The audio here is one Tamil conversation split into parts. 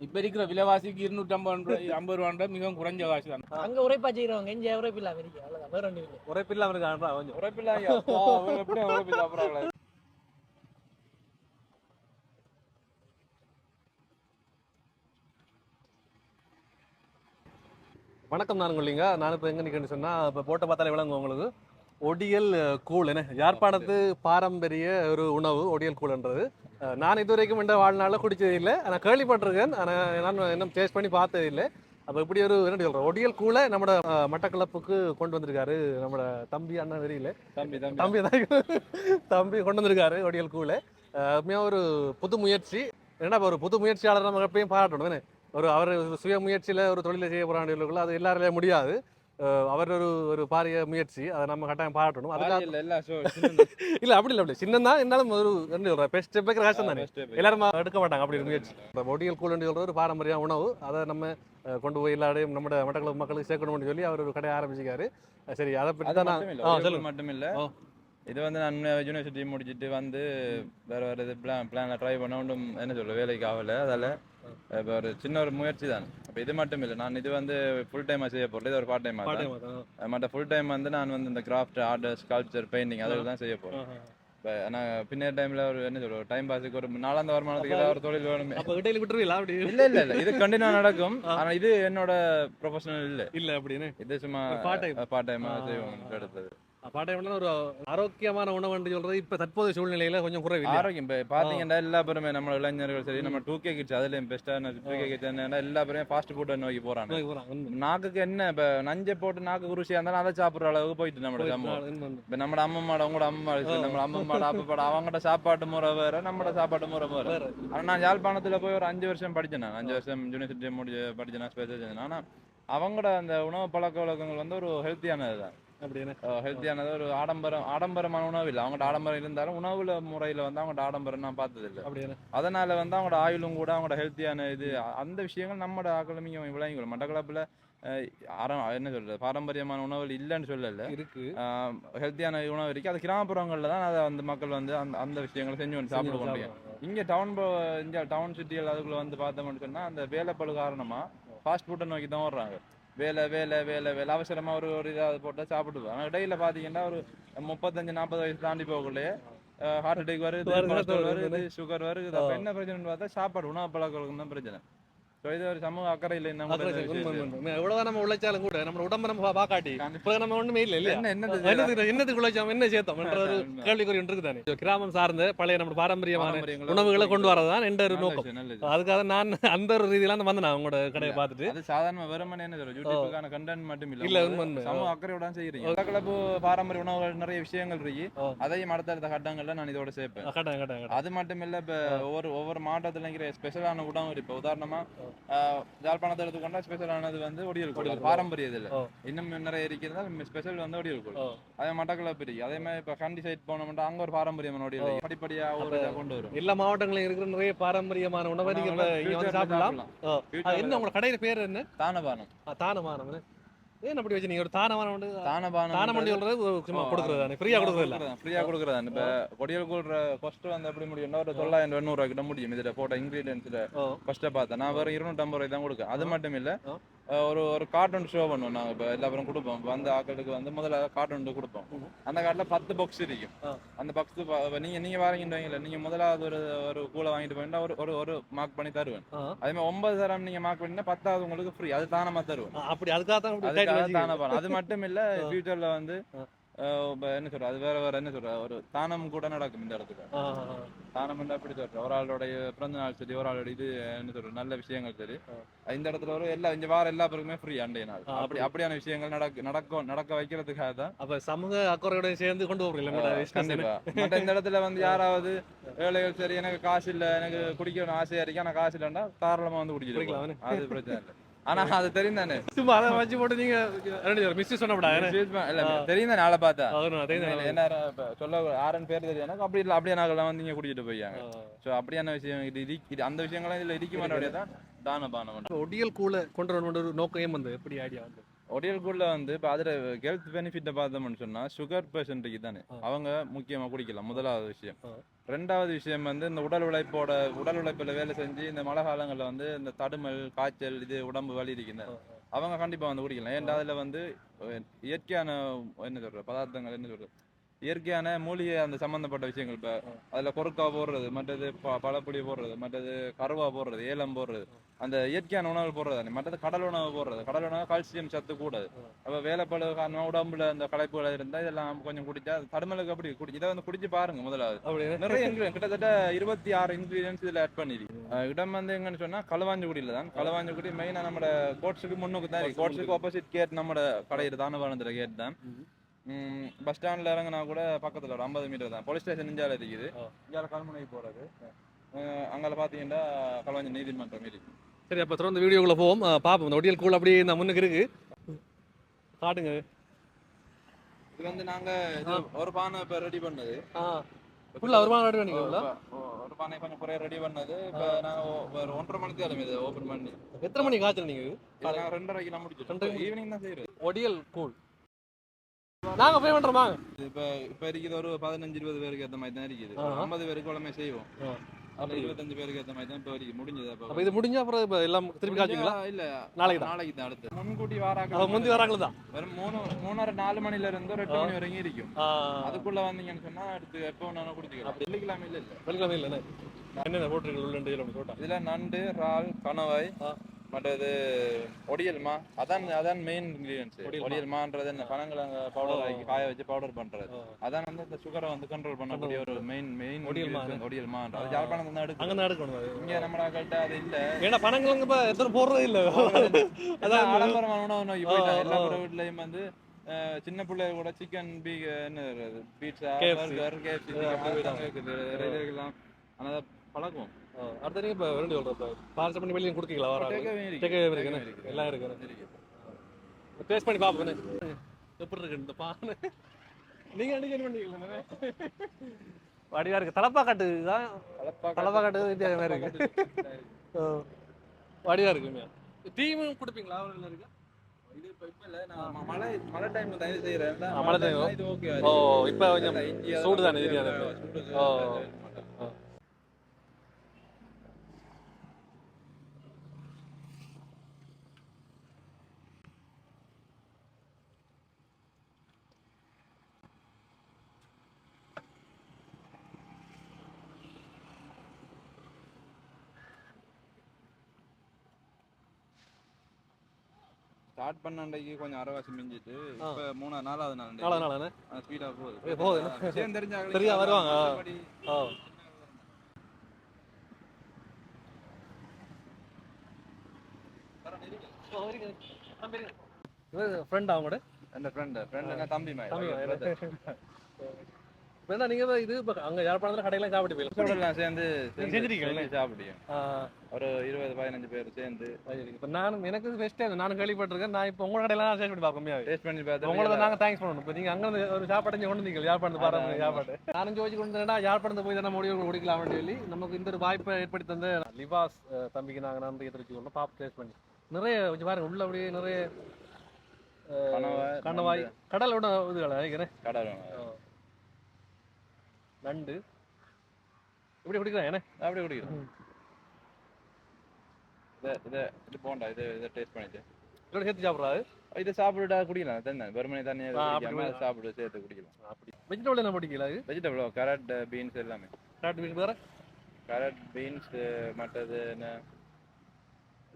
இப்ப இருக்கிற விலைவாசிக்கு இருநூற்றி ஐம்பது ஐம்பது ரூபான்ற மிகவும் குறைஞ்ச காசு தான் அங்க உரைப்பா செய்யறவங்க இங்க உரைப்பு இல்லாம இருக்கு அவ்வளவுதான். வேற ஒண்ணும் இல்லை. கொஞ்சம். உழைப்பில்லை எப்படி உழைப்பு சாப்பிட்றாங்களே வணக்கம் நான் இல்லைங்க நான் இப்போ எங்கே நிற்கணும்னு சொன்னால் இப்போ போட்ட பார்த்தாலே விளங்கும் உங்களுக்கு. ஒடியல் கூழ் என்ன? யாழ்ப்பாணத்து பாரம்பரிய ஒரு உணவு ஒடியல் கூழ்ன்றது. நான் இது வரைக்கும் இந்த வாழ்நாளில் குடிச்சது இல்லை. ஆனால் கேள்விப்பட்டிருக்கேன். ஆனால் நான் இன்னும் டேஸ்ட் பண்ணி பார்த்தது இல்லை. அப்போ இப்படி ஒரு என்ன சொல்கிறோம் ஒடியல் கூழை அஹ், மட்டக்களப்புக்கு கொண்டு வந்திருக்காரு நம்மளோட தம்பி அண்ணன் வெறியில தம்பி தம்பி. தம்பி தான். தம்பி கொண்டு வந்திருக்காரு ஒடியல் கூழை. உண்மையாக ஒரு புது முயற்சி. ஏன்னா ஒரு புது முயற்சியாளர் நம்ம எப்பயும் பாராட்டணும் ஒரு அவர் சுய முயற்சியில் ஒரு தொழிலை செய்ய போகிறாங்க அது எல்லாராலையும் முடியாது. அவர் ஒரு ஒரு பாரிய முயற்சி. அதை நம்ம கட்டாயம் பாராட்டணும். அதுக்காக இல்ல அப்படி இல்லை அப்படி சின்ன தான் இருந்தாலும் ஒரு என்ன சொல்ற பெஸ்ட் ஸ்டெப் கஷ்டம் தானே. எல்லாரும் எடுக்க மாட்டாங்க அப்படி ஒரு முயற்சி. இந்த ஒடியல் கூழ் சொல்ற ஒரு பாரம்பரிய உணவு. அதை நம்ம கொண்டு போய் எல்லாரையும் நம்ம மட்டக்களப்பு மக்களுக்கு சேர்க்கணும்னு சொல்லி அவர் ஒரு கடையை ஆரம்பிச்சிருக்காரு. சரி அதை பற்றி தான் மட்டும் இல்ல இது வந்து நான் யூனிவர்சிட்டி முடிச்சிட்டு வந்து வேற வேற இது பிளான் பிளான்ல ட்ரை பண்ண ஒன்றும் என்ன சொல்ற வேலைக்கு ஆகல. அதால இப்போ ஒரு சின்ன ஒரு முயற்சி தான். இப்போ இது மட்டும் இல்லை நான் இது வந்து ஃபுல் டைமாக செய்ய போகிறேன் இது ஒரு பார்ட் டைமாக பாட்டே தான். மற்ற ஃபுல் டைம் வந்து நான் வந்து இந்த கிராஃப்ட் ஆர்ட் ஸ்கல்ப்சர் பெயிண்டிங் அதில் தான் செய்ய போகிறேன். இப்போ நான் பின்னர் டைம்ல ஒரு என்ன சொல்ற டைம் பாஸுக்கு ஒரு நாலாந்த வருமானத்துக்கு ஏதாவது ஒரு தொழில் வேணுமே. அப்ப இடையில விட்டுருவீங்களா அப்படி? இல்ல இல்ல இல்ல. இது கண்டினியூ நடக்கும். ஆனா இது என்னோட ப்ரொஃபஷனல் இல்ல. இல்ல அப்படின்னு இது சும்மா. பார்ட் டைமா. செய்வோம் எடுத்தது ஒரு ஆரோக்கியமான உணவு என்று சொல்றது இப்ப தற்போதைய சூழ்நிலையில கொஞ்சம் குறைவு? ஆரோக்கியம் இப்ப பாத்தீங்கன்னா எல்லா பேருமே நம்ம இளைஞர்கள் சரி நம்ம டூ கே கிட்ஸ் அதுலயும் பெஸ்டான டூ கே கிட்ஸ் என்ன எல்லா பேருமே ஃபாஸ்ட் ஃபுட்டை நோக்கி போறாங்க. நாக்குக்கு என்ன இப்ப நஞ்சை போட்டு நாக்கு குருசியா இருந்தாலும் அதை சாப்பிடுற அளவுக்கு போயிட்டு நம்ம உண்மை. இப்ப நம்ம அம்மம்மாட உங்களோட அம்மா நம்ம அம்மம்மாட அப்பப்பாட அவங்களோட சாப்பாட்டு முறை வேற நம்மளோட சாப்பாட்டு முறை வேற. ஆனா நான் யாழ்ப்பாணத்துல போய் ஒரு அஞ்சு வருஷம் படிச்சேன் நான் அஞ்சு வருஷம் யூனிவர்சிட்டி முடிச்சு படிச்சேன் ஸ்பெஷல் ஆனா அவங்களோட அந்த உணவு பழக்க வழக்கங்கள் வந்து ஒரு ஹெல்த்தியானது தான் அப்படின்னு. ஹெல்த்தியானது ஒரு ஆடம்பரம் ஆடம்பரமான உணவு இல்லை. அவங்கள்ட்ட ஆடம்பரம் இருந்தாலும் உணவுல முறையில வந்து அவங்கள்ட்ட ஆடம்பரம் நான் பார்த்தது இல்லை அப்படின்னு. அதனால வந்து அவங்களோட ஆயுளும் கூட அவங்களோட ஹெல்த்தியான இது அந்த விஷயங்கள் நம்மளோட ஆக்கிரமிக்க விளங்கிக்கொள்ளும் மட்டக்களப்புல என்ன சொல்றது பாரம்பரியமான உணவுகள் இல்லைன்னு சொல்லல. இருக்கு. ஹெல்த்தியான உணவு இருக்கு. அது கிராமப்புறங்கள்ல தான் அதை வந்து மக்கள் வந்து அந்த அந்த விஷயங்களை செஞ்சு வந்து சாப்பிட முடியும் இங்க டவுன் இங்க டவுன் சிட்டிகள் அதுக்குள்ள வந்து பார்த்தோம்னு சொன்னா அந்த வேலைப்பழு காரணமா ஃபாஸ்ட் ஃபுட்டை நோக்கி தான் வர்றாங்க வேலை வேலை வேலை வேலை. அவசரமா ஒரு ஒரு இதாக போட்டால் சாப்பிடுவோம். ஆனால் இடையில பார்த்தீங்கன்னா ஒரு முப்பத்தஞ்சு நாற்பது வயசு தாண்டி போகக்குள்ளே ஹார்ட் அட்டாக் வருது வருது, கொலஸ்ட்ரால் வருது. வருது சுகர் வருது. அப்ப என்ன பிரச்சனைன்னு பார்த்தா சாப்பாடு உணவு பழக்கம் தான் பிரச்சனை. ஸோ இது ஒரு சமூக அக்கறை இல்லை. எவ்வளவுதான் நம்ம உழைச்சாலும் கூட நம்ம உடம்ப நம்ம பாக்காட்டி. இப்ப நம்ம ஒண்ணுமே இல்ல என்ன என்ன என்னத்துக்கு என்னத்துக்கு உழைச்சோம் என்ன சேர்த்தோம் என்ற ஒரு. கேள்விக்குறி ஒன்று கிராமம் சார்ந்த பழைய நம்ம பாரம்பரியமான உணவுகளை கொண்டு வரதான் என்ற ஒரு நோக்கம். அதுக்காக நான் அந்த ஒரு ரீதியில தான் வந்தேன் நான் உங்களோட கடையை பார்த்துட்டு. அது சாதாரண வெறுமனே என்ன சொல்றது? யூடியூப்புக்கான கண்டென்ட் மட்டும் இல்ல. சமூக அக்கறையோட செய்யறீங்க பாரம்பரிய உணவுகள் நிறைய விஷயங்கள் இருக்கு. அதையும் அடுத்தடுத்த கட்டங்கள்ல நான் இதோட சேர்ப்பேன். அது மட்டும் இல்ல இப்ப ஒவ்வொரு ஒவ்வொரு மாவட்டத்துல ஸ்பெஷலான உணவு இருக்கு. இப்ப உதாரணமா ஜாழ்ப்பாணத்தை எடுத்துக்கொண்டா ஸ்பெஷலானது வந்து ஒடியல் அது பாரம்பரிய இதுல. இன்னும் நிறைய இருக்கிறதா ஸ்பெஷல் வந்து ஒடியல் ஓ. அதே மட்டக்களப்பு இருக்கு அதே மாதிரி இப்ப கண்டி சைட் போனோம்னா அங்க ஒரு பாரம்பரியமான ஒடியல் இருக்கு. படிப்படியா ஒரு இதா கொண்டு வரும். எல்லா மாவட்டங்களிலும் இருக்கிற நிறைய பாரம்பரியமான உணவை சாப்பிடலாம். என்ன உங்களோட கடையில பேர் என்ன? தானபானம். ஆ, தானமானம் ஏன் அப்படி வச்சு நீங்க ஒரு தானமானம் வந்து தானபானம் தானம் பண்ணி சொல்றது சும்மா கொடுக்குறது? தானே ஃப்ரீயா கொடுக்குறது? இல்ல ஃப்ரீயா கொடுக்குறதா? இப்ப கொடியல் கூடுற ஃபர்ஸ்ட் வந்து எப்படி முடியும்னா ஒரு தொள்ளாயிரம் எண்ணூறு ரூபாய் கிட்ட முடியும். இதுல போட்ட இன்கிரீடியன்ஸ்ல ஓ. ஃபர்ஸ்ட் பார்த்தேன் நான் வெறும் இருநூற்றம்பது ரூபாய் தான் கொடுக்கேன் அது மட்டும் இல்ல ஒரு ஒரு கார்ட்டூன் ஷோ பண்ணுவோம் நாங்க இப்ப. எல்லா பேரும் கொடுப்போம். வந்த ஆட்களுக்கு வந்து முதல்ல கார்ட்டூன் கொடுப்போம். அந்த கார்டுல பத்து பாக்ஸ் இருக்கும். அந்த பாக்ஸ் நீங்க நீங்க வாங்கிட்டு நீங்க முதலாவது ஒரு ஒரு கூலை வாங்கிட்டு போயிட்டா ஒரு ஒரு ஒரு மார்க் பண்ணி தருவேன். அதே மாதிரி ஒன்பது தரம் நீங்க மார்க் பண்ணினா பத்தாவது உங்களுக்கு ஃப்ரீ அது தானமா தருவேன் அப்படி அதுக்காக தான் அது மட்டும் இல்ல. ஃபியூச்சர்ல வந்து என்ன சொல்ற அது வேற வேற என்ன சொல்ற ஒரு தானம் கூட நடக்கும் இந்த இடத்துல. தானம் என்ன அப்படி சொல்ற ஒரு ஆளுடைய பிறந்த நாள் சரி ஒரு ஆளோட இது என்ன சொல்ற நல்ல விஷயங்கள் சரி இந்த இடத்துல ஒரு எல்லா இந்த வார எல்லா பேருக்குமே ஃப்ரீ அண்டைய நாள். அப்படி. அப்படியான விஷயங்கள் நடக்க நடக்கும் நடக்க வைக்கிறதுக்காக தான். அப்ப சமூக அக்கறையோட சேர்ந்து கொண்டு போறீங்க நம்மளோட business ன்னு. கண்டிப்பா. மற்ற இந்த இடத்துல வந்து யாராவது ஏழைகள் சரி எனக்கு காசு இல்ல எனக்கு குடிக்கணும் ஆசையா இருக்கு ஆனா காசு இல்லைன்னா தாராளமா வந்து குடிக்கலாம். அது பிரச்சனை இல்லை. ஆனா அது தெரியும் தானே? சும்மா அதை வச்சு போட்டு நீங்க மிஸ் சொன்னப்படா இல்ல தெரியும் தானே ஆளை பார்த்தா? என்ன சொல்ல ஆறன் பேர் தெரியும் எனக்கு அப்படி இல்லை அப்படியே நாங்கள்லாம் வந்து இங்க குடிச்சிட்டு போயாங்க ஸோ அப்படியான விஷயம் இது இது அந்த விஷயங்கள்லாம் இதுல இடிக்க மாட்டேன் தான் தான பானம் ஒடியல் கூல கொண்டு வரணும் ஒரு நோக்கம் வந்து எப்படி ஐடியா வந்து? ஒடியலுக்குள்ள வந்து இப்போ அதில் ஹெல்த் பெனிஃபிட்டை பார்த்தோம்னு சொன்னா சுகர் பேஷண்ட்டுக்கு தானே. அவங்க முக்கியமா குடிக்கலாம் முதலாவது விஷயம். ரெண்டாவது விஷயம் வந்து இந்த உடல் உழைப்போட உடல் உழைப்புல வேலை செஞ்சு இந்த மழை காலங்கள்ல வந்து இந்த தடுமல் காய்ச்சல் இது உடம்பு வலி இருக்குது அவங்க கண்டிப்பா வந்து குடிக்கலாம். ஏன்டா அதுல வந்து இயற்கையான என்ன சொல்ற பதார்த்தங்கள் என்ன சொல்றது இயற்கையான மூலிகை அந்த சம்பந்தப்பட்ட விஷயங்கள். இப்ப அதுல கொறுக்கா போடுறது மற்றது ப- பழப்புளி போடுறது மற்றது கருவா போடுறது ஏலம் போடுறது. அந்த இயற்கையான உணவு போடுறது தானே. மற்றது கடல் உணவு போடுறது. கடல் உணவு கால்சியம் சத்து கூடாது. அப்ப வேலைப்பழு காரணமா உடம்புல அந்த களைப்புகள் இருந்தா இதெல்லாம் கொஞ்சம் குடிச்சா தடுமலுக்கு அப்படி குடி இதை வந்து குடிச்சு பாருங்க முதலாவது. நிறைய ingredient, கிட்டத்தட்ட இருபத்தி ஆறு இன்கிரீடியன்ஸ் இதுல ஆட் பண்ணிருக்கு அஹ் இடம் வந்து எங்கன்னு சொன்னா களவாஞ்சிக்குடியில தான். களவாஞ்சிக்குடி மெயினா நம்ம கோட்ஸுக்கு முன்னுக்கு தான் கோட்ஸுக்கு ஆப்போசிட் கேட் நம்ம கடை தான வாழ்ந்துற கேட் தான். பஸ் ஸ்டாண்ட்ல இறங்கினா கூட பக்கத்துல ஒரு ஐம்பது மீட்டர் தான். போலீஸ் ஸ்டேஷன் இஞ்சால இருக்குது கல்முனைக்கு போறது. அஹ் அங்கால பாத்தீங்கன்னா களவாஞ்சி நீதிமன்றம் இருக்கு. சரி அப்போ தொடர்ந்து வீடியோக்குள்ள போவோம். பார்ப்போம் இந்த ஒடியல் கூழ் அப்படியே இந்த முன்னுக்கு இருக்கு. காட்டுங்க. இது வந்து நாங்க இது ஒரு பானை இப்ப ரெடி பண்ணது. ஃபுல்லாக வருமானம் ரெடி பண்ணிக்கிறீங்களா இப்ப ஒரு பானை கொஞ்சம் குறைய ரெடி பண்ணது. இப்ப நாங்க ஒரு ஒன்றரை மணிக்கு தான் இது ஓபன் பண்ணி. எத்தனை மணி காய்ச்சல் நீங்கள் நாங்க ரெண்டரைக்கு நான் ரெண்டரை- ஈவினிங் தான் செய்யறது. ஒடியல் கூழ். நாங்கள் பே பண்ணுறோம் வாங்க இப்ப இப்ப இருக்குது ஒரு பதினஞ்சு இருபது பேருக்கு ஏத்த மாதிரி தான் இருக்குது. ஐம்பது பேருக்கு உடனே செய்வோம். இருபத்தஞ்சு பேருக்கு ஏத்த மாதிரி தான் இப்ப வரைக்கும் முடிஞ்சது. அப்ப அப்போ இது முடிஞ்சா அப்புறம் இப்போ எல்லாம் திருப்பி காய்ச்சிங்களா முடிஞ்சா இல்ல நாளைக்கு தான் நாளைக்கு தான் அடுத்து. முன்கூட்டி வாராங்க முந்தி வராங்களா தான் வெறும் மூணு மூணரை நாலு மணில இருந்து ஒரு எட்டு மணி வரைக்கும் இருக்கும். அதுக்குள்ள வந்தீங்கன்னு சொன்னா அடுத்து எப்போ வேணாலும் குடிச்சுக்கலாம். வெள்ளிக்கிழமை இல்ல இல்ல. வெள்ளிக்கிழமை இல்லைண்ணே என்னென்ன போட்டிருக்கீங்க உள்ள இதுல நண்டு இறால் கணவாய். மற்றது ஒடியல்மா? அதான் அதான் மெயின் இன்கிரீடியன்ஸ் ஒடியல்மா. ஒடியல்மான்றது என்ன? பனங்கிழங்க பவுடர் ஆக்கி காய வச்சு பவுடர் பண்றது. அதான் வந்து இந்த சுகரை வந்து கண்ட்ரோல் பண்ணக்கூடிய ஒரு மெயின் மெயின் ஒடியல்மா. ஒடியல்மா. ஆ. அது யாழ்ப்பாணம் தான் எடுக்கும் அங்கே எடுக்கணும் இங்க நம்ம கரெக்டா அது இல்ல. ஏன்னா பணங்கிழங்கு இப்போ எத்தனை போடுறது இல்லை. அதான் ஆடம்பரமான உணவு நோக்கி போயிட்டாங்க எல்லா. வீட்லயும் வந்து சின்ன பிள்ளைங்க கூட சிக்கன் பீ என்ன பீட்சா. Burger KFC. இருக்குது ரயில்வேலாம் ஆனால் அடுத்த நீங்கள் இப்போ ரெண்டு சொல்கிறேன் இப்போ பார்சல் பண்ணி வெளியே கொடுக்கீங்களா வர Takeaway இருக்கு. Takeaway இருக்கு, Takeaway என்ன? இருக்கு. எல்லாம் இருக்கு. இருக்கு. டேஸ்ட் பண்ணி பார்ப்போம் எப்படி இருக்கு இந்த பானை நீங்க அடிக்க பண்ணீங்களா வடிவா இருக்கு தலப்பா காட்டு தான் தலப்பா காட்டு வித்தியாசமா இருக்கு காட்டு. வடிவா இருக்குங்க டீமும் கொடுப்பீங்களா இருக்கு இல்ல, நான் ம- மழை மழை time ல தான் இது செய்றேன். ஆ, மழை okay ஓ. இப்போ கொஞ்சம் சூடு தானே தெரியாது ஓ. ஸ்டார்ட் பண்ண அன்றைக்கு கொஞ்சம் அரைவாசி மிஞ்சிட்டு. இப்ப மூணா நாலாவது நாள் நாளா நாளானே ஸ்பீடா போகுது. ஏ, போகுது. விஷயம் தெரிஞ்சாங்களே தெரியா வருவாங்க. ஓ ஃப்ரெண்ட் அவங்களோட என் ஃப்ரெண்ட் ஃப்ரெண்ட் என்ன தம்பி மாதிரி. தம்பி என்ன நீங்க தான் இது இப்போ அங்க யாழ்ப்பாணத்துல கடையெல்லாம் சாப்பிட்டு போயிடலாம் சேர்ந்து செஞ்சிருக்கீங்களா? சாப்பிடுவோம். ஒரு இருபது பதினஞ்சு பேர் சேர்ந்து. இப்போ நானும் எனக்கு பெஸ்ட்டே நானும் கேள்விப்பட்டிருக்கேன். நான் இப்போ உங்களோட கடையெல்லாம் டேஸ்ட் பண்ணி பார்க்க முடியாது டேஸ்ட் பண்ணி பார்த்து உங்களுக்கு நாங்க தேங்க்ஸ் பண்ணணும். இப்போ நீங்க அங்க இருந்து ஒரு சாப்பாடு இங்க கொண்டு வந்தீங்க யாழ்ப்பாணத்து பாரம்பரிய சாப்பாடு. நானும் ஜோதிச்சு கொண்டு வந்தேன்னா யாழ்ப்பாணத்து போய் தானே முடிவு குடிக்கலாம்னு சொல்லி நமக்கு இந்த ஒரு வாய்ப்பை ஏற்படுத்தி தந்த லிவாஸ் அஹ், தம்பிக்கு நாங்க நன்றி தெரிவிச்சுக்கொள்ளோம் பாப் டேஸ்ட் பண்ணி. நிறைய கொஞ்சம் பாருங்க உள்ள அப்படியே நிறைய கணவாய், கடலோட இதுகளை நினைக்கிறேன் கடல் நண்டு. இப்படி குடிக்கிறேன் ஏன்னா அப்படியே குடிக்கிறோம் இதை இதை இது போண்டா இது இதை டேஸ்ட் பண்ணிட்டு. இதோட சேர்த்து சாப்பிட்றாரு இதை சாப்பிட்டுட்டா குடிக்கலாம் தண்ணி வெறுமனை தண்ணியை அப்படி சாப்பிட்டு சேர்த்து குடிக்கலாம். அப்படி. வெஜிடபிள் என்ன பிடிக்கல அது வெஜிடபிள் கேரட் பீன்ஸ் எல்லாமே. கேரட் பீன்ஸ் வேற? கேரட் பீன்ஸ் மற்றது என்ன?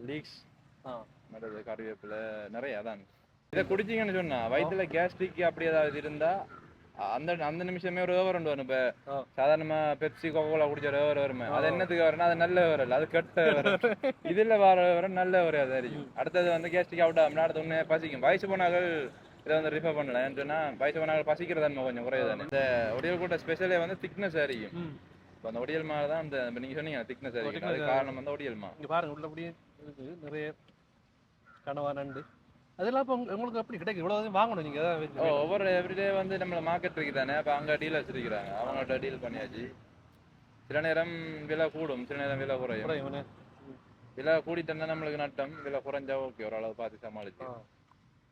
லீக்ஸ் மற்றது கறிவேப்பிலை நிறைய அதான். இதை குடிச்சீங்கன்னு சொன்னா வயிற்றுல கேஸ்ட்ரிக் அப்படி ஏதாவது இருந்தா அந்த அந்த நிமிஷமே ஒரு ஓவர் வரும் இப்ப. சாதாரணமா பெப்சி கோகோலா குடிச்ச ஒரு ஓவர் வருமே. அது என்னத்துக்கு வரும்னா அது நல்ல ஓவர் இல்ல அது கெட்ட ஓவர் இதுல வர வர நல்ல ஒரு அது அறியும் அடுத்தது வந்து கேஸ்ட்ரிக் அவுட் ஆகும் அடுத்த உடனே பசிக்கும். வயசு போனார்கள் இதை வந்து ரிஃபர் பண்ணல. ஏன்னு சொன்னா வயசு போனார்கள் பசிக்கிற தன்மை கொஞ்சம் குறையுதானே இந்த ஒடியல் கூட ஸ்பெஷலே வந்து திக்னஸ் அறியும். ம். இப்ப அந்த ஒடியல் மாலை தான் அந்த இப்ப நீங்க சொன்னீங்க திக்னஸ் thickness அது காரணம் வந்து ஒடியல் மா இங்க பாருங்க உள்ள அப்படியே இருக்கு நிறைய கனவா நண்டு. அதெல்லாம் இப்போ உங்க- உங்களுக்கு அப்படி கிடைக்கும் இவ்வளவு வாங்கணும் நீங்க. அதான் வச்சு- ஓ, ஒவ்வொரு எவ்ரிடே வந்து நம்மள மார்க்கெட் இருக்கு தானே அப்ப அங்க டீலர்ஸ் இருக்கிறாங்க. அவங்கள்ட்ட டீல் பண்ணியாச்சு. சில நேரம் விலை கூடும். சில நேரம் விலை குறையும். விலை கூடிட்டா நம்மளுக்கு நட்டம். விலை குறைஞ்சா ஓகே ஓரளவு பார்த்து சமாளிச்சு. ஆ.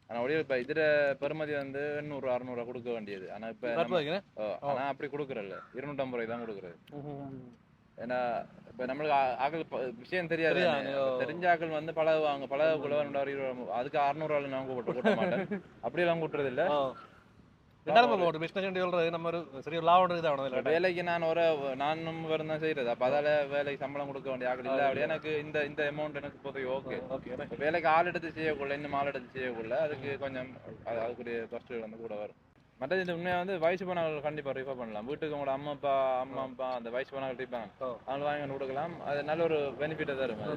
ஆனா ஒடியல் இப்ப இதுல பெறுமதி வந்து எண்ணூறு அறுநூறு கொடுக்க வேண்டியது. ஆனா இப்ப ஆனா அப்படி கொடுக்கறல்ல. இருநூற்றம்பது ரூபாய் தான் கொடுக்குறது. ஏன்னா இப்ப நம்மளுக்கு ஆக்கள் விஷயம் தெரியாது. தெரிஞ்ச ஆக்கள் வந்து பழகுவாங்க. பழகக்குள்ள ரெண்டாயிரம் இருபது அதுக்கு அறுநூறு ரூபாய் நான் கூப்பிட்டு கூட்ட மாட்டேன். அப்படி எல்லாம் கூட்டுறது இல்ல. ரெண்டாயிரம் ஒரு பிஸ்னஸ் சொல்றது? நம்ம ஒரு சரி லாபம் இருக்குது அவனது இல்லை வேலைக்கு நான் ஒரு நானும் வரும் தான் செய்யறது. அப்ப அதால வேலைக்கு சம்பளம் கொடுக்க வேண்டிய ஆக்கள் இல்ல. அப்படி எனக்கு இந்த இந்த அமௌண்ட் எனக்கு இப்போதைக்கு ஓகே வேலைக்கு ஆள் எடுத்து செய்யக்குள்ள இன்னும் ஆள் எடுத்து செய்யக்குள்ள அதுக்கு கொஞ்சம் அது- அதுக்குரிய காஸ்ட் வந்து கூட வரும். மற்றது இந்த உண்மையா வந்து வயசு போனவர்கள் கண்டிப்பா ரிஃபர் பண்ணலாம். வீட்டுக்கு உங்களோட அம்மா அப்பா அம்மா அப்பா அந்த வயசு போனவர்கள் இருப்பாங்க. அவங்க வாங்கி கொடுக்கலாம். அது நல்ல ஒரு பெனிஃபிட்டா தரும் அது.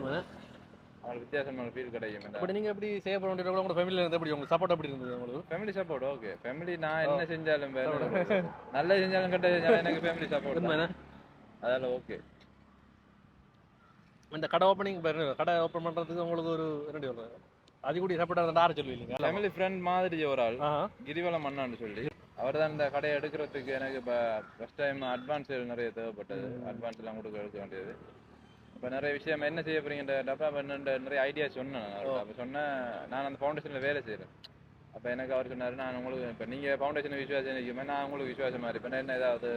அவங்களுக்கு வித்தியாசமான ஃபீல் கிடைக்கும். அப்படி நீங்க எப்படி செய்ய போற வேண்டிய உங்க ஃபேமிலில இருந்து எப்படி உங்களுக்கு சப்போர்ட் எப்படி இருந்தது உங்களுக்கு? ஃபேமிலி சப்போர்ட் ஓகே ஃபேமிலி நான் என்ன செஞ்சாலும் வேலை நல்லது செஞ்சாலும் கெட்டது செஞ்சாலும் எனக்கு ஃபேமிலி சப்போர்ட்? அதால ஓகே இந்த கடை ஓப்பனிங் கடை ஓப்பன் பண்றதுக்கு உங்களுக்கு ஒரு என்ன சொல்றது? அதிகூடிய சப்போர்ட் ஆர சொல்லுவீங்க ஃபேமிலி ஃப்ரெண்ட் மாதிரி ஒரு ஆள் கிரிவலம் அண்ணான்னு சொல்லி. அவர் தான் இந்த கடையை எடுக்கிறதுக்கு எனக்கு இப்போ ஃபர்ஸ்ட் டைம் அட்வான்ஸ் நிறைய தேவைப்பட்டது. அட்வான்ஸ் எல்லாம் கொடுக்க எடுக்க வேண்டியது. இப்போ நிறைய விஷயம் என்ன செய்ய போறீங்கன்றப்ப அப்ப என்னோட நிறைய ஐடியா சொன்னேன். அப்ப சொன்னேன் நான் அந்த ஃபவுண்டேஷனில் வேலை செய்கிறேன் அப்போ எனக்கு அவர் சொன்னார் நான் உங்களுக்கு இப்போ நீங்கள் ஃபவுண்டேஷன் விசுவாசம் நிற்குமே நான் உங்களுக்கு விசுவாசமாக இருப்பேன் என்ன ஏதாவது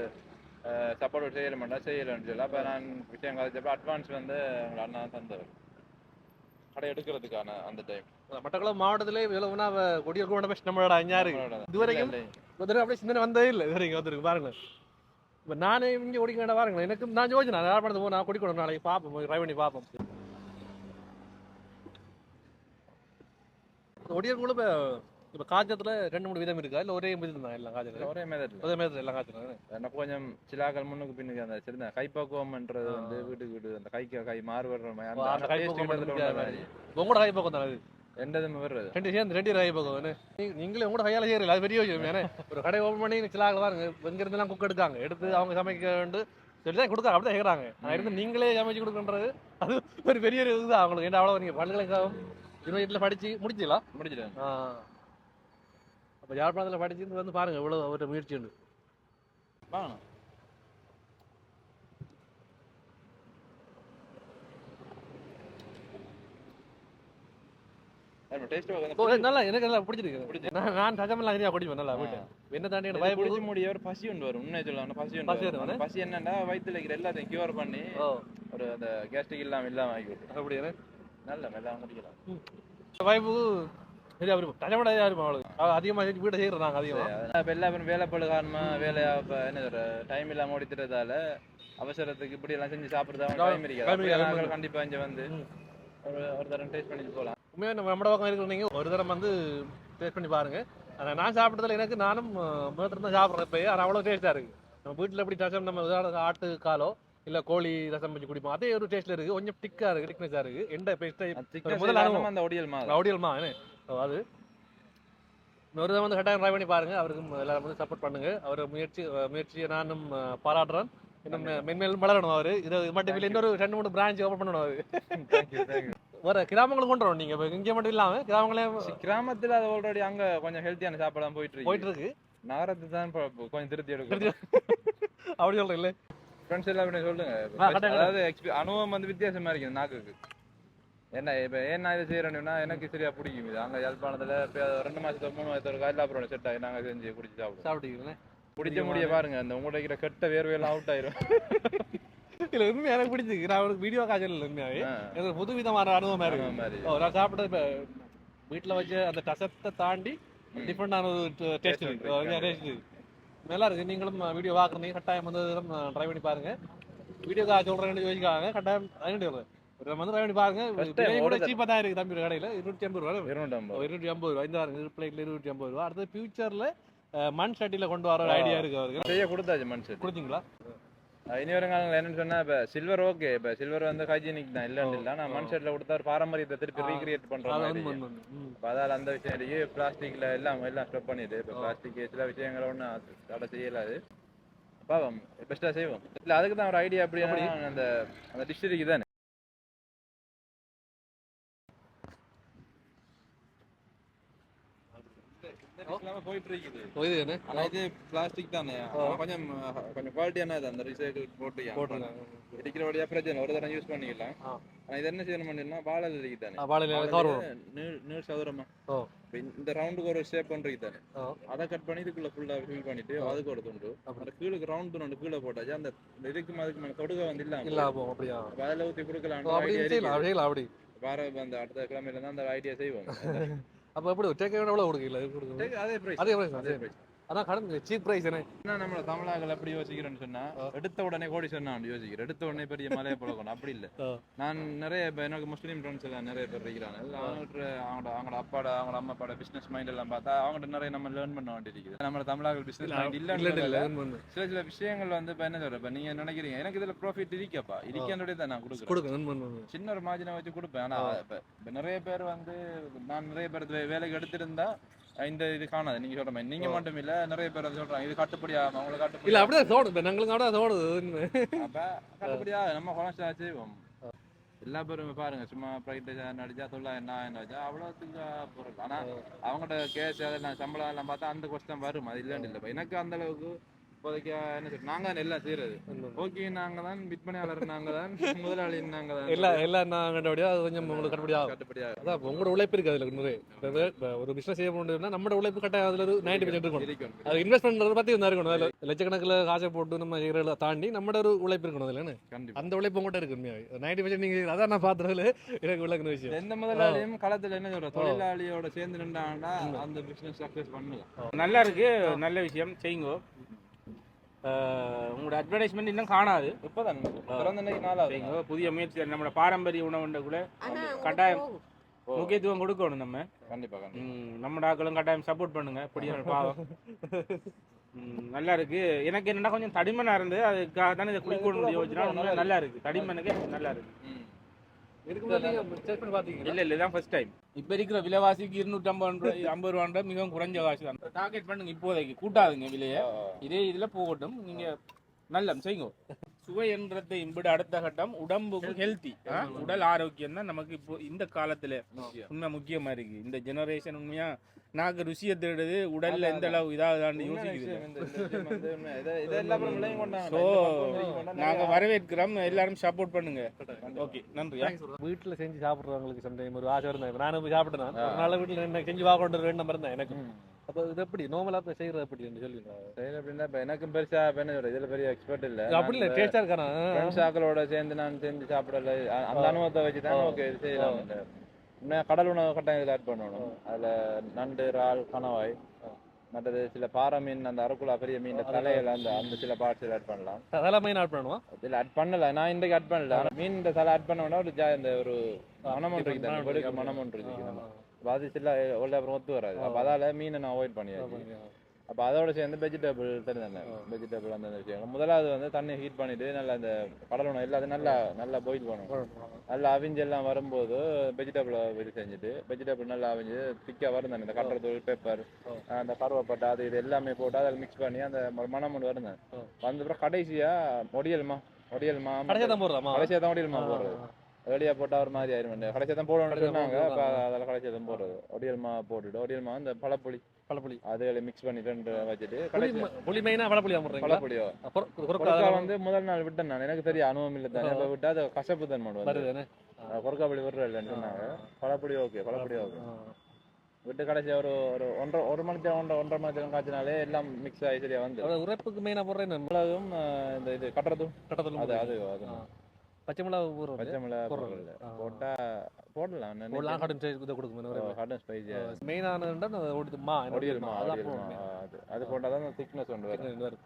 சப்போர்ட் செய்யல மாட்டா செய்யலைன்னு சொல்லி அப்போ நான் விஷயம் கதைச்சப்ப அட்வான்ஸ் வந்து அண்ணா தந்தவர். கடை எடுக்கிறதுக்கான அந்த டைம் மட்டக்களப்பு மாவட்டத்திலே விலவுனா கொடிய கூட பெஸ்ட் நம்மளோட அஞ்சாறு இதுவரைக்கும் ஒரு அப்படியே சிந்தனை வந்ததே இல்லை இதுவரைக்கும் வந்துருக்கு பாருங்களேன் இப்போ நானே இங்கே ஓடிக்க வேண்டாம் பாருங்களேன் எனக்கு நான் யோசிச்சேன் நான் யாழ்ப்பாணத்து போய் நான் குடிக்கணும் நாளைக்கு பார்ப்போம் ட்ரை பண்ணி பார்ப்போம் ஒடியர் இப்போ இப்போ காய்ச்சத்தில் ரெண்டு மூணு விதம் இருக்கா இல்லை ஒரே விதம் தான் எல்லாம் காய்ச்சல் ஒரே மெதட்ல ஒரே மாதிரி எல்லாம் காய்ச்சல் எனக்கு கொஞ்சம் சிலாக்கள் முன்னுக்கு பின்னுக்கு அந்த சின்ன கைப்பக்குவம்ன்றது வந்து வீட்டுக்கு வீடு அந்த கைக்கு கை மாறுபடுற மாதிரி அந்த- அந்த அந்த கை taste பக்குவம் கிட்டத்தட்ட உள்ள வந்து மாதிரி. உங்களோட கை பக்கம் தானே அது எந்ததுமே வர்றது ரெண்டு சேர்ந்து ரெண்டு கை பக்கம் என்ன? நீ- நீங்களே உங்களோட கையால செய்யறீங்க அது பெரிய விஷயம் ஏன்னா ஒரு கடை ஓப்பன் பண்ணி சில ஆள் பாருங்க எல்லாம் குக் எடுக்காங்க. எடுத்து அவங்க சமைக்க வேண்டு சொல்லி தான் கொடுக்காங்க அப்படிதான் கேட்குறாங்க நான் இருந்து நீங்களே சமைச்சு கொடுக்குன்றது அது ஒரு பெரிய ஒரு இதுதான். அவங்களுக்கு ஏன்னா அவ்வளோ நீங்கள் பல்கலைக்கழகம் யூனிவர்சிட்டியில் படிச்சு முடிச்சிங்களா? முடிச்சிட்டேன். ஆ. அப்போ யாழ்ப்பாணத்தில் படிச்சு வந்து பாருங்க எவ்வளோ அவர்கிட்ட முயற்சி உண்டு. வாங்க நல்லா எனக்கு நல்லா பிடிச்சிருக்கு. நான் நான் சஜமெல்லாம் சரியா குடிப்பேன் நல்லா வீட்டு என்ன தாண்டி எனக்கு முடிய ஒரு பசி ஒன்று வரும். உண்மையை சொல்லலாம் பசி பசி வரும். பசி என்னன்னா வயித்துல இருக்கிற எல்லாத்தையும் கியூர் பண்ணி ஒரு அந்த கேஸ்ட்ரிக் இல்லாம இல்லாம ஆக்கி விட்டு அப்படி நல்ல மெல்லாம் குடிக்கலாம். வாய்ப்பு சரியா இருக்கும். அவளுக்கு அதிகமாக வீட்டை செய்யறாங்க அதிகமாக இப்ப எல்லா பேரும் காரணமா வேலையா இப்ப என்ன டைம் இல்லாம ஓடித்துறதால அவசரத்துக்கு இப்படி எல்லாம் செஞ்சு சாப்பிடுறதா டைம் இருக்காது இருக்காது, கண்டிப்பா இங்க வந்து ஒரு ஒரு தரம் டேஸ்ட் பண்ணிட்டு போலாம். உண்மையாக நம்ம நம்மட பக்கம் இருக்கிறீங்க ஒரு தரம் வந்து டேஸ்ட் பண்ணி பாருங்க. ஆனால் நான் சாப்பிட்டதுல எனக்கு நானும் முதல்ல தான் சாப்பிட்றேன் இப்போ ஆனால் அவ்வளோ டேஸ்ட்டாக இருக்கு. நம்ம வீட்டில் எப்படி ரசம் நம்ம ஆட்டு காலோ இல்லை கோழி ரசம் வச்சு குடிப்போம். அதே ஒரு டேஸ்ட்ல இருக்கு. கொஞ்சம் திக்காக இருக்கு திக்னஸாக இருக்கு. எந்த பேஸ்ட்டை அது thickness முதல்ல அனுபவம். அந்த அது. இன்னொரு தடவை வந்து கட்டாயம் ட்ரை பண்ணி பாருங்க. அவருக்கும் எல்லாரும் வந்து சப்போர்ட் பண்ணுங்க. அவர் முயற்சி முயற்சியை நானும் பாராட்டுறேன். இன்னும் மென்மேலும் வளரணும் அவரு. இது இது மட்டும் இல்லை இன்னொரு ரெண்டு மூணு பிரான்ச் ஓப்பன் பண்ணணும் அவரு. வர கிராமங்களுக்கு கொண்டு வரணும் நீங்க இங்கே மட்டும் இல்லாம கிராமங்களே கிராமத்துல அது ஆல்ரெடி அங்க கொஞ்சம் ஹெல்த்தியான சாப்பாடு போயிட்டு போயிட்டு இருக்கு. நகரத்து தான் கொஞ்சம் திருப்தி எடுக்கும் அப்படி சொல்றேன் இல்ல ஃப்ரெண்ட்ஸ் எல்லாம் அப்படி சொல்லுங்க. அதாவது அனுபவம் வந்து வித்தியாசமா இருக்குது நாக்குக்கு. என்ன இப்ப ஏன் நான் இதை செய்யறேன்னா எனக்கு சரியா பிடிக்கும் இது. அங்க யாழ்ப்பாணத்துல ரெண்டு மாசத்துக்கு மூணு மாசத்துக்கு காயிலாப்புறம் செட் ஆகி நாங்க செஞ்சு குடிச்சு சாப்பிடுவோம். சாப்பிட்டீங்களே குடிச்ச முடிய பாருங்க அந்த உங்களோட இருக்கிற கெட்ட வேர்வையெல்லாம் அவுட் ஆயிரும். இல்ல உண்மை எனக்கு பிடிச்சிருக்கு. நான் அவனுக்கு வீடியோ காய்ச்சல் இல்லை உண்மையாவே. எனக்கு புது விதமான அனுபவமா இருக்கு. நான் இப்போ வீட்டில் வச்ச அந்த டசத்தை தாண்டி டிஃப்ரெண்டான ஒரு டேஸ்ட் இருக்கு. நல்லா இருக்கு. நீங்களும் வீடியோ பார்க்குறீங்க. கட்டாயம் வந்து ட்ரை பண்ணி பாருங்க. வீடியோ கால் சொல்கிறேன்னு யோசிக்காங்க கட்டாயம் சொல்கிறேன் ஒரு வந்து ட்ரை பண்ணி பாருங்க. கூட. சீப்பாக தான் இருக்கு தம்பி கடையில். இருநூற்றி ஐம்பது ரூபா. இருநூற்றி ஐம்பது. ரூபா இந்த பாருங்க பிளேட்டில் இருநூற்றி ஐம்பது ரூபா அடுத்து ஃபியூச்சரில் மண் சட்டியில் கொண்டு வர. ஐடியா இருக்கு அவருக்கு. கொடுத்தாச்சு மனுஷன் கொடுத்தீங்களா? இனி வருங்காலங்கள் என்னன்னு சொன்னா இப்ப சில்வர் ஓகே இப்ப சில்வர் வந்து ஹைஜீனிக் தான் இல்லன்னு இல்ல ஆனா மண் ஷர்ட்ல கொடுத்தா ஒரு பாரம்பரியத்தை திருப்பி. ரீக்ரியேட் பண்ற அது மாதிரி. உண்மை, உண்மை, உண்மை. ம். அப்ப அதால அந்த விஷயம் இருக்கு பிளாஸ்டிக்ல எல்லாம் எல்லாம் ஸ்டாப் பண்ணிட்டு இப்ப பிளாஸ்டிக் சில விஷயங்களை ஒன்றும் தடை செய்யலாது பாவம் பெஸ்டா செய்வோம். இல்ல அதுக்கு தான் ஒரு ஐடியா அப்படி? அந்த அந்த டிஷ் இருக்கு தானே போயிட்டு இருக்குது இது என்ன இது பிளாஸ்டிக் தானே. கொஞ்சம் கொஞ்சம் குவாலிட்டியான இது அந்த ரிசைக்கிள் போட்டு போட்டிருக்காங்க இருக்கிற வழியா பிரச்சனை ஒரு தடவை யூஸ் பண்ணிக்கலாம் ஆ. ஆனா இது என்ன செய்யணும் பண்ணினா வாழல் இருக்கு தானே. ஆ, வாழையில கவர் வரும் நீள் நீள் சதுரமா. ஓ. இப்ப இந்த ரவுண்டுக்கு ஒரு ஷேப் பண்றது தானே. அதை கட் பண்ணி இதுக்குள்ள ஃபுல்லா ஃபில் பண்ணிட்டு அதுக்கு ஒரு துண்டு. அந்த கீழுக்கு ரவுண்ட் துண்டு கீழே போட்டாச்சு. அந்த இதுக்கு அதுக்கு மேல தொடுக வந்து இல்ல அப்போ அப்படியா? அப்ப அதில் கொடுக்கலாம் அப்படி அப்படி வார அந்த அடுத்த கிழமையில தான் அந்த ஐடியா செய்வோம். அப்போ எப்படி டேக் எவ்வளோ கொடுக்கல இது கொடுக்குது அதே பிரைஸ் அதான் கடன் சீப் ப்ரைஸ் என்ன நம்ம தமிழாக்கள் எப்படி யோசிக்கிறேன்னு சொன்னா. எடுத்த உடனே கோடி சொன்னான் யோசிக்கிறேன். எடுத்த உடனே பெரிய மலையை பழக்கணும் அப்படி இல்ல. நான் நிறைய எனக்கு முஸ்லீம் ஃப்ரெண்ட்ஸ் எல்லாம் நிறைய பேர் இருக்கிறாங்க. அவங்ககிட்ட அவங்களோட அவங்களோட அப்பாட அவங்களோட அம்மாப்பாட பிசினஸ் மைண்ட் எல்லாம் பார்த்தா அவங்ககிட்ட நிறைய நம்ம லேர்ன் பண்ண வேண்டியிருக்குது நம்ம தமிழாக்கள் பிசினஸ் மைண்ட் இல்ல சில சில விஷயங்கள் வந்து இப்ப என்ன சொல்ற இப்ப நீங்க நினைக்கிறீங்க எனக்கு இதுல ப்ராஃபிட் இருக்கேப்பா. இருக்கேன்றதே தான் நான் கொடுக்குறேன். சின்ன ஒரு மார்ஜினை வச்சு கொடுப்பேன். ஆனா இப்ப நிறைய பேர் வந்து நான் நிறைய பேர் வேலைக்கு எடுத்திருந்தா இந்த இது காணாது. நீங்க சொல்ற மாதிரி. நீங்க மட்டும் இல்ல நிறைய பேர் வந்து சொல்றாங்க. இது கட்டுப்படி ஆகும் அவங்களுக்கு கட்டுப்படி இல்ல அப்படியே தோணுது. நாங்களுக்கு அப்படியே தோணுது. அப்ப கட்டுப்படியா நம்ம கொலஸ்ட்ரா செய்வோம். எல்லா பேரும் பாருங்க சும்மா பிரைட் நடிச்சா தொள்ளாயிரம் என்ன வச்சா அவ்வளோத்துக்கு பொருள் ஆனா அவங்கள்ட்ட கேஸ் அதெல்லாம் சம்பளம் எல்லாம் பார்த்தா அந்த கொஸ்டன் வரும். அது இல்லைன்னு இல்லை. எனக்கு அந்த அளவுக்கு இப்போதைக்கு என்ன சொல்றது நாங்க தான் எல்லாம் செய்யறது ஓகே நாங்க தான் விற்பனையாளர் நாங்க தான் முதலாளி நாங்க தான். எல்லா எல்லாம் நான் கண்டபடியா அது கொஞ்சம் உங்களுக்கு கட்டுப்படியா கட்டுப்படியா அதான் உங்களோட உழைப்பு இருக்கு அதுல இப்ப ஒரு பிசினஸ் செய்ய முடியும்னா நம்மளோட உழைப்பு கட்டாயம் அதுல ஒரு நைன்டி பர்சன்ட் இருக்கும் அது இன்வெஸ்ட்மெண்ட் பத்தி வந்து இருக்கணும் அதுல லட்சக்கணக்கில் காசை போட்டு நம்ம செய்யறத தாண்டி நம்மளோட ஒரு உழைப்பு இருக்கணும் அதுல அந்த உழைப்பு உங்கள்கிட்ட இருக்கு உண்மையாவே. நைன்டி பர்சன்ட் நீங்க. அதான் நான் பாத்துறதுல எனக்கு விளக்குன விஷயம். எந்த முதலாளியும் களத்துல என்ன சொல்ற தொழிலாளியோட சேர்ந்து நின்றாங்கன்னா அந்த பிசினஸ் சக்சஸ் பண்ணலாம். நல்லா இருக்கு நல்ல விஷயம். செய்யுங்க. உங்களோட அட்வர்டைஸ்மெண்ட் இன்னும் காணாது. இப்பதான். பிறந்த புதிய முயற்சி நம்மளோட பாரம்பரிய உணவுண்ட கூட. கட்டாயம் முக்கியத்துவம் கொடுக்கணும் நம்ம. கண்டிப்பா கண்டிப்பா. ம், நம்ம ஆக்களும் கட்டாயம் சப்போர்ட் பண்ணுங்க. இப்படி பாவம். ம், நல்லா இருக்கு. எனக்கு என்னன்னா கொஞ்சம் தடிமனா இருந்து அதுக்காக தானே இதை குளிக்கணும் யோசிச்சுனா நல்லா இருக்கு. தடிமனுக்கு நல்லா இருக்கு. இல்ல இல்ல இதான் ஃபர்ஸ்ட் டைம் இப்ப இருக்கிற விலைவாசிக்கு இருநூற்றம்பது ரூபாய் ஐம்பது ரூபான்ற மிகவும் குறைஞ்ச காசு தான். டார்கெட் பண்ணுங்க. இப்போதைக்கு கூட்டாதுங்க விலையை. இதே இதுல போகட்டும். நீங்க நல்ல செய்யுங்க. சுவை என்றதை விட அடுத்த கட்டம். உடம்புக்கு ஹெல்த்தி உடல் ஆரோக்கியம் தான் நமக்கு இப்போ இந்த காலத்துல. உண்மை முக்கியமா இருக்கு. இந்த ஜெனரேஷன் உண்மையா? நாக்கு ருசியை தேடுது உடல்ல எந்த அளவு உண்மையான யோசிக்குது. ஸோ. நாங்க வரவேற்கிறோம். எல்லாரும் சப்போர்ட் பண்ணுங்க. ஓகே நன்றி வீட்டுல செஞ்சு சாப்பிடுறவங்களுக்கு சம்டைம் ஒரு ஆசை இருந்தா நானும் போய் சாப்பிட்டேன். ஒரு நாள் வீட்டுல செஞ்சு பார்க்கணும் வேண்டும் இருந்தேன் எனக்கு அப்ப இது எப்படி? நார்மலா போய் செய்யறது எப்படி சொல்லுங்க. சரி, அப்படின்னா இப்ப எனக்கும் பெருசா இப்ப என்ன இதுல பெரிய எக்ஸ்பர்ட் இல்ல. அப்படி இல்ல டேஸ்டா இருக்கானா? ஃப்ரெண்ட்ஸ் ஆக்களோட சேர்ந்து நான் செஞ்சு சாப்பிடல அந்த அனுபவத்தை வச்சு தான் ஓகே செய்யலாம் இன்னும் கடல் உணவு கட்டாயம் இதில் ஆட் பண்ணணும். அதுல நண்டு இறால் கணவாய் மற்றது சில பாறை மீன் அந்த அரைக்குலா பெரிய மீன் தலையில அந்த அந்த சில பார்ட்ஸ் ஆட் பண்ணலாம். அதெல்லாம் மெயின் ஆட் பண்ணுவோம் இதுல ஆட் பண்ணல நான் இன்றைக்கு ஆட் பண்ணல. மீன் இந்த தலை ஆட் பண்ண ஒரு ஜா- இந்த ஒரு மனம் ஒன்று இருக்குது மனம் ஒன்று இருக்குது. சில உள்ள அப்புறம் ஒத்து வராது. அப்ப அதால மீனை நான் அவாய்ட் பண்ணியாச்சு. அப்ப அதோட சேர்ந்து வெஜிடபிள் தெரிஞ்சு வெஜிடபிள் அந்த விஷயம். முதலாவது வந்து தண்ணி ஹீட் பண்ணிட்டு நல்லா அந்த கடல் உணவு எல்லாத்தையும் நல்லா நல்லா பாயில் பண்ணணும். நல்லா அவிஞ்சு எல்லாம் வரும்போது வெஜிடபிளை இது செஞ்சுட்டு வெஜிடபிள் நல்லா அவிஞ்சு திக்கா வரும் இந்த கட்டுறதூள் பெப்பர் அந்த கருவேப்பட்டை அது இது எல்லாமே போட்டு அதில் மிக்ஸ் பண்ணி அந்த ம- மணம் ஒன்று வருங்க வந்த அப்புறம் கடைசியா ஒடியல்மா ஒடியல்மா கடைசியா தான் போடுறாமா கடைசியா தான் ஒடியல்மா போடுறது. வெளியே போட்டா ஒரு மாதிரி ஆயிரும். கடைசியா தான் போடணும்னு சொன்னாங்க. அப்ப அதில் கடைசியா தான் போடுறது. ஒடியல்மா போட்டுட்டு ஒடியல்மா அந்த பழப்புளி. பழப்புளி. அதுகளை மிக்ஸ் பண்ணிட்டு வச்சுட்டு புளி கடைசி ம- புளி மெயினா பழப்புளியா பழப்புளியோ குறுக்கா வந்து முதல் நாள் விட்டேன் நான். எனக்கு தெரியும் அனுபவம் இல்லை தானே. அப்ப விட்டா அது கசப்பு தன்மை கொரக்கா புளி விடுற இல்லைன்னு சொன்னாங்க. பழப்புளி ஓகே பழப்புளி ஓகே விட்டு கடைசியா ஒரு ஒரு ஒன்றரை ஒரு மணி நேரம் ஒன்றரை ஒன்றரை மணி நேரம் காய்ச்சினாலே எல்லாம் மிக்ஸ் ஆகி சரியா வந்து உரைப்புக்கு மெயினா போடுறேன் மிளகும் இந்த இது கட்டுறதும். கட்டத்தில் அது அது அது. பச்சை மிளகா ஊறுறது பச்சை மிளகா ஆ. போட்டா போடலாம். போடலாம் கடன் இதை கொடுக்கும் ஹாட் அண்ட் ஸ்பைஸியா மெயினானதுண்டா ஓடுது மா ஒடியல்மா போடணும். அது அது போட்டால் தான் திக்னஸ் ஒன்று வரும்.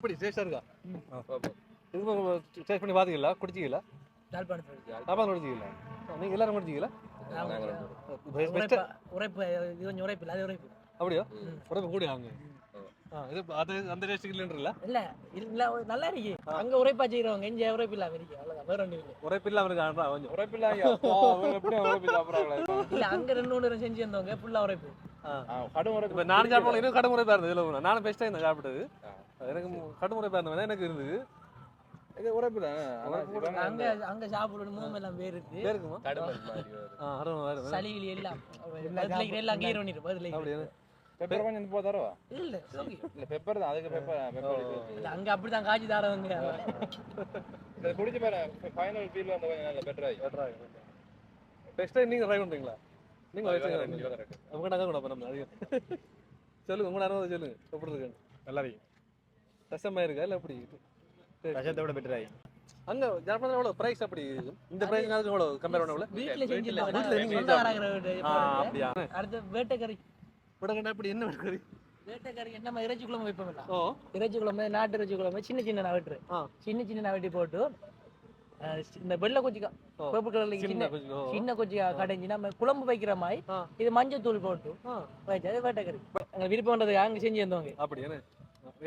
இப்படி டேஸ்டா இருக்கா? இது டேஸ்ட் பண்ணி பார்த்தீங்களா குடிச்சிங்களா சாப்பாடு குடிச்சிங்களா நீங்கள் எல்லாரும் குடிச்சிங்களா உரைப்பா உரைப்பு இது கொஞ்சம் உரைப்பு இல்லை அது உரைப்பு. அப்படியா? கூடி இது அது அந்த டேஸ்ட்டுக்கு இல்லைன்றல இல்ல இல்ல நல்லா இருக்கு. அங்க உரைப்பா செய்யறவங்க இங்க உரைப்பு இல்லாம இருக்கு. அவ்வளவுதான் வேற ஒண்ணும் இல்லை. உரைப்பு இல்லாமல் இருக்கான்றா கொஞ்சம். எப்படி சாப்பிட்றாங்களா இல்ல அங்க ரெண்டு பேரும் செஞ்சு வந்தவங்க ஃபுல்லா உரைப்பு. கடும் சாப்பிடலாம் இன்னும் கடுமுறை இருந்தது இதில் நானும் பெஸ்ட்டாக இருந்தேன் சாப்பிட்டது. எனக்கு கடுமுறை இருந்தது எனக்கு இருந்தது. இது உழைப்பு தானே? அங்க அங்க சாப்பிடுற முகம் எல்லாம் வேறு இருக்கு. இதே இருக்குமா ஆ அருமை வேறு சளி கிளி எல்லாம். பதிலைக்கு எல்லாம் கீரை பண்ணிட்டு பதிலைக்கு அப்படியே பெப்பர் கொஞ்சம் போ தரவா இல்ல. இல்ல பெப்பர் தான். அதுக்கு பெப்பர் பெப்பர் இல்ல, அங்க அப்படிதான் காய்ச்சி தாரவங்க. இதை குடிச்சு பாரு ஃபைனல் ஃபீல் வந்து கொஞ்சம் நல்ல பெட்டர் ஆகி. பெஸ்ட்டாக நீங்கள் ட்ரை பண்ணுறீங்களா நீங்கள் வச்சுக்கிறீங்க அவங்க நாங்கள் கூட அதிகம் சொல்லுங்க உங்களோட அனுபவம் சொல்லுங்க. எப்படி இருக்கு? நல்லா இருக்கு. கஷ்டமாக இருக்கா இல்லை எப்படி? கஷ்டத்தை விட பெட்டர் ஆகி அங்கே ஜனப்பதில் எவ்வளோ ப்ரைஸ் அப்படி? இந்த ப்ரைஸ் அதுக்கு எவ்வளோ கம்பேர் பண்ண வீட்டுல செஞ்சு வீட்டுல நீங்க சொந்தக்காரங்கிற வீடு ஆ அப்படியா? அடுத்து வேட்டைக்கறி. விடங்கண்டா இப்படி என்ன இருக்குது வேட்டைக்கறி என்ன இறைச்சி குழம்பு வைப்போம் ஓ. இறைச்சி குழம்பு நாட்டு இறைச்சி குழம்பு சின்ன சின்ன ஆ. சின்ன சின்ன நான் வெட்டி போட்டு இந்த வெள்ளை கொச்சிக்கா ஓ. பர்பிள் கலர்ல சின்ன சின்ன கொஞ்சம் ஓ. சின்ன கொச்சிக்கா கடைஞ்சி நம்ம குழம்பு வைக்கிற மாதிரி. இது மஞ்சள் தூள் போட்டு வச்சு அது வேட்டைக்கறி. அங்க விருப்பம்ன்றது அங்க செஞ்சு வந்தவங்க அப்படி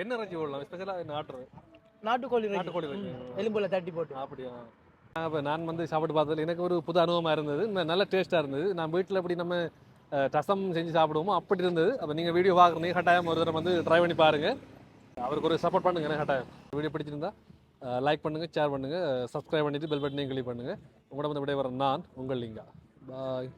என்ன இறைச்சி போடலாம்? ஸ்பெஷலாக என்ன ஆட்டுறது நாட்டுக்கோழி. நாட்டுக்கோழி எலும்புல தட்டி போட்டு. அப்படியா? இப்போ நான் வந்து சாப்பிட்டு பார்த்ததுல எனக்கு ஒரு புது அனுபவமாக இருந்தது. நல்ல டேஸ்ட்டாக இருந்தது. நான் வீட்டில் எப்படி நம்ம ரசம் செஞ்சு சாப்பிடுவோமோ அப்படி இருந்தது. அப்போ நீங்கள் வீடியோ பார்க்குறீங்க. கட்டாயம் ஒரு தடவை வந்து ட்ரை பண்ணி பாருங்கள் அவருக்கு ஒரு சப்போர்ட் பண்ணுங்க எனக்கு கட்டாயம். வீடியோ பிடிச்சிருந்தா லைக் பண்ணுங்கள் ஷேர் பண்ணுங்கள் சப்ஸ்கிரைப் பண்ணிவிட்டு பெல் பட்டனையும் கிளிக் பண்ணுங்கள் உங்களோட வந்து விடைபெற நான் உங்கள் லிங்கா. பாய்